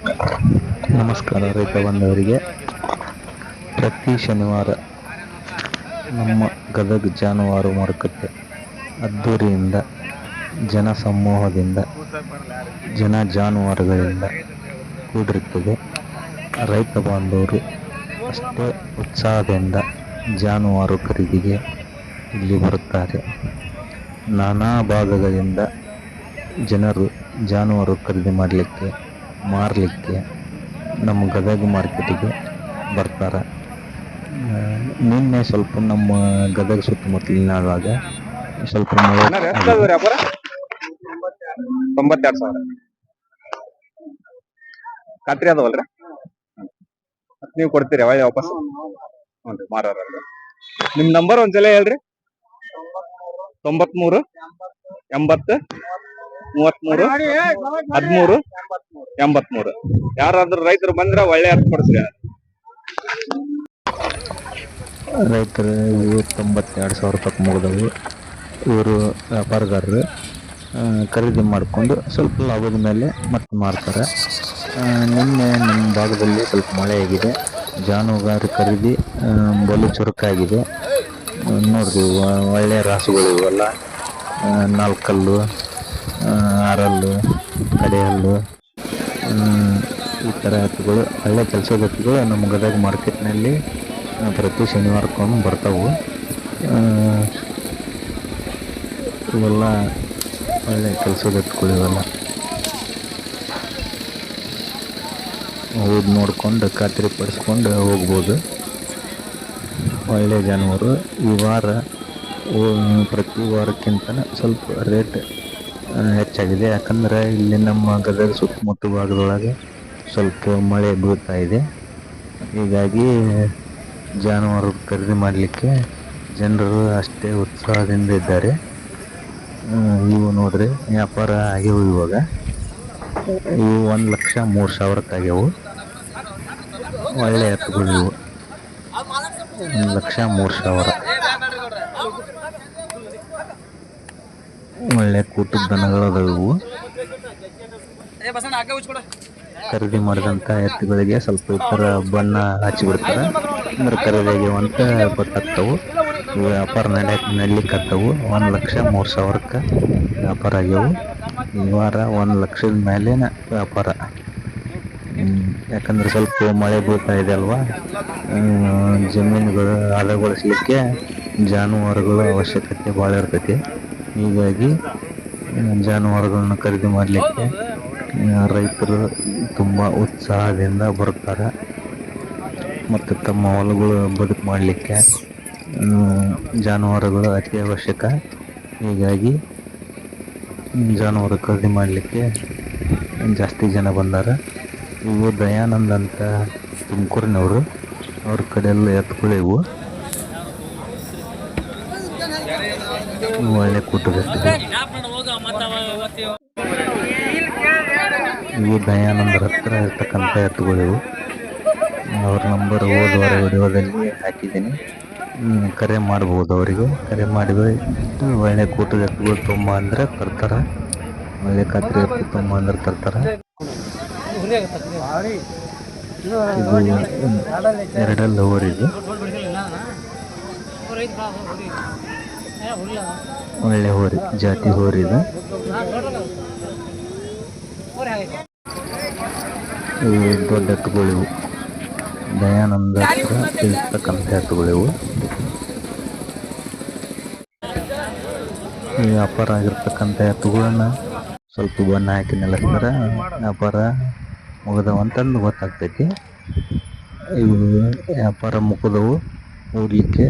ನಮಸ್ಕಾರ, ರೈತ ಬಂದವರಿಗೆ ಪ್ರತಿ ಶನಿವಾರ ನಮ್ಮ ಗದಗ ಜಾನುವಾರು ಮಾರುಕಟ್ಟೆ ಅದ್ದೂರಿಯಿಂದ ಜನ ಸಮೂಹದಿಂದ ಜನ ಜಾನುವಾರುಗಳಿಂದ ಕೂಡಿರುತ್ತದೆ. ರೈತ ಬಾಂಧವರು ಅಷ್ಟೇ ಉತ್ಸಾಹದಿಂದ ಜಾನುವಾರು ಖರೀದಿಗೆ ಇಲ್ಲಿ ಬರುತ್ತಾರೆ. ನಾನಾ ಭಾಗಗಳಿಂದ ಜನರು ಜಾನುವಾರು ಖರೀದಿ ಮಾಡಲಿಕ್ಕೆ ಮಾರಲಿಕ್ಕೆ ನಮ್ಮ ಗದಗ ಮಾರ್ಕೆಟಿಗೆ ಬರ್ತಾರೆ. ನಿನ್ನೆ ಸ್ವಲ್ಪ ನಮ್ಮ ಗದಗ ಸುತ್ತಮುತ್ತಲಿನಾಗ ಸ್ವಲ್ಪ ತೊಂಬತ್ತೆರಡು ಸಾವಿರ. ಖಾತ್ರಿ ಅದಾವಲ್ರಿ ನೀವು ಕೊಡ್ತೀರಿ ಒಳ್ಳೆ ವಾಪಸ್ ಹ್ಞೂ ಮಾರೋರಲ್ರಿ ನಿಮ್ಮ ನಂಬರ್ ಒಂದ್ಸಲ ಹೇಳ್ರಿ. ತೊಂಬತ್ಮೂರು, ಎಂಬತ್ತು ಮೂವತ್ಮೂರು ಹದಿಮೂರು ಎಂಬತ್ಮೂರು. ಯಾರಾದ್ರೂ ರೈತರು ಬಂದ್ರೆ ಒಳ್ಳೆ ಅರ್ಥ ಕೊಡಿಸ್ರಿ. ರೈತರು ಇವು ತೊಂಬತ್ತೆರಡು ಸಾವಿರ ರೂಪಾಯಿ ಮುಗಿದವು. ಇವರು ವ್ಯಾಪಾರಗಾರರು. ಖರೀದಿ ಮಾಡಿಕೊಂಡು ಸ್ವಲ್ಪ ಲಾಭದ ಮೇಲೆ ಮತ್ತೆ ಮಾರ್ತಾರೆ. ನಿನ್ನೆ ನಮ್ಮ ಭಾಗದಲ್ಲಿ ಸ್ವಲ್ಪ ಮಳೆ ಆಗಿದೆ. ಜಾನುವಾರು ಖರೀದಿ ಬಲು ಚುರುಕಾಗಿದೆ. ಆ, ಒಳ್ಳೆಯ ರಾಸುಗಳು ಇವೆಲ್ಲ. ನಾಲ್ಕಲ್ಲು ಆರಲ್ಲು, ಕಡೆಯಲ್ಲು ಹಲ್ಲು ಈ ಥರ ಎತ್ತುಗಳು ಒಳ್ಳೆ ಕೆಲಸದ ಎತ್ತುಗಳು ನಮ್ಮ ಗದಗ ಮಾರ್ಕೆಟ್ನಲ್ಲಿ ಪ್ರತಿ ಶನಿವಾರಕ್ಕೊಮ್ಮೆ ಬರ್ತಾವೆ. ಇವೆಲ್ಲ ಒಳ್ಳೆ ಕೆಲಸದ ಎತ್ತುಗಳು ಇವೆಲ್ಲ. ಹೋಗಿ ನೋಡ್ಕೊಂಡು, ಖಾತ್ರಿ ಪಡಿಸ್ಕೊಂಡು ಹೋಗ್ಬೋದು. ಒಳ್ಳೆ ಜಾನುವಾರು, ಈ ವಾರ ಪ್ರತಿ ವಾರಕ್ಕಿಂತ ಸ್ವಲ್ಪ ರೇಟ್ ಹೆಚ್ಚಾಗಿದೆ. ಯಾಕಂದ್ರೆ ಇಲ್ಲಿ ನಮ್ಮ ಗದಗ ಸುತ್ತಮುತ್ತ ಭಾಗದೊಳಗೆ ಸ್ವಲ್ಪ ಮಳೆ ಬೀಳ್ತಾ ಇದೆ. ಹೀಗಾಗಿ ಜಾನುವಾರು ಖರೀದಿ ಮಾಡಲಿಕ್ಕೆ ಜನರು ಅಷ್ಟೇ ಉತ್ಸಾಹದಿಂದ ಇದ್ದಾರೆ. ಇವು ನೋಡ್ರಿ, ವ್ಯಾಪಾರ ಆಗ್ಯವು ಇವಾಗ. ಇವು ಒಂದು ಲಕ್ಷ ಮೂರು ಸಾವಿರಕ್ಕಾಗ್ಯವು ಒಳ್ಳೆ ಎತ್ತುಗಳು ಇವು. ಒಂದು ಲಕ್ಷ ಮೂರು ಸಾವಿರ. ಒಳ್ಳೆ ಕೂಟದ ದನಗಳು ಅದಾವು. ಇವು ಖರೀದಿ ಮಾಡಿದಂಥ ಎತ್ತುಗಳಿಗೆ ಸ್ವಲ್ಪ ಈ ಥರ ಬಣ್ಣ ಹಚ್ಚಿಬಿಡ್ತಾರೆ. ಅಂದ್ರೆ ಖರೀದಿ ಆಗ್ಯಾವ ಗೊತ್ತಾಗ್ತವು. ವ್ಯಾಪಾರ ನಡೆಯಕ್ಕೆ ನಡ್ಲಿಕ್ಕತ್ತವು ಒಂದು ಲಕ್ಷ ಮೂರು ಸಾವಿರಕ್ಕೆ ವ್ಯಾಪಾರ ಆಗ್ಯವು. ಈ ವಾರ ಒಂದು ಲಕ್ಷದ ಮೇಲೇನ ವ್ಯಾಪಾರ. ಯಾಕಂದ್ರೆ ಸ್ವಲ್ಪ ಮಳೆ ಬೀಳ್ತಾ ಇದೆ ಅಲ್ವಾ? ಜಮೀನುಗಳು ಹದಗೊಳಿಸ್ಲಿಕ್ಕೆ ಜಾನುವಾರುಗಳ ಅವಶ್ಯಕತೆ ಭಾಳ ಇರ್ತೈತಿ. ಹೀಗಾಗಿ ಜಾನುವಾರುಗಳನ್ನ ಖರೀದಿ ಮಾಡಲಿಕ್ಕೆ ರೈತರು ತುಂಬ ಉತ್ಸಾಹದಿಂದ ಬರ್ತಾರೆ ಮತ್ತು ತಮ್ಮ ಹೊಲಗಳು ಬದುಕು ಮಾಡಲಿಕ್ಕೆ ಜಾನುವಾರುಗಳು ಅತಿ ಅವಶ್ಯಕ. ಹೀಗಾಗಿ ಜಾನುವಾರು ಖರೀದಿ ಮಾಡಲಿಕ್ಕೆ ಜಾಸ್ತಿ ಜನ ಬಂದಾರ. ಇವು ದಯಾನಂದ್ ಅಂತ ತುಮಕೂರಿನವರು. ಅವ್ರ ಕಡೆ ಎಲ್ಲ ಎತ್ಕೊಳ್ಳಿ ಇವು ಇವು ಒಳ್ಳೆ ಎತ್ತುಗಳು. ಇವು ದಯಾನಂದರ ಹತ್ರ ಇರ್ತಕ್ಕಂಥ ಎತ್ತುಗಳು ಇವು ಅವ್ರ ನಂಬರ್ ಹೋದ ವಾರ ವಿಡಿಯೋದಲ್ಲಿ ಹಾಕಿದ್ದೀನಿ. ಕರೆ ಮಾಡ್ಬೋದು ಅವರಿಗೆ. ಕರೆ ಮಾಡಿದ್ರೆ ಒಳ್ಳೆ ಕೂಟದ ಎತ್ತುಗಳು ತುಂಬ ಅಂದರೆ ತರ್ತಾರೆ. ಒಳ್ಳೆ ಕತ್ರಿ ಎತ್ತು ತುಂಬ ಅಂದ್ರೆ ತರ್ತಾರೆ. ಎರಡಲ್ಲಿ ಊರಿದು ಒಳ್ಳೆ ಹೋರಿ, ಜಾತಿ ಹೋರಿ ಇದು ದೊಡ್ಡ ಎತ್ತುಗಳಿವು ದಯಾನಂದ ಇರ್ತಕ್ಕಂಥ ಎತ್ತುಗಳಿವು ಈ ವ್ಯಾಪಾರ ಆಗಿರ್ತಕ್ಕಂಥ ಎತ್ತುಗಳನ್ನ ಸ್ವಲ್ಪ ಬಣ್ಣ ಹಾಕಿ ನಿಲ್ಲಿಸ್ತಾರೆ ವ್ಯಾಪಾರ ಮುಗಿದವು ಅಂತಂದು ಗೊತ್ತಾಗ್ತೈತಿ. ಇವು ವ್ಯಾಪಾರ ಮುಗಿದವು ಹೋಗ್ಲಿಕ್ಕೆ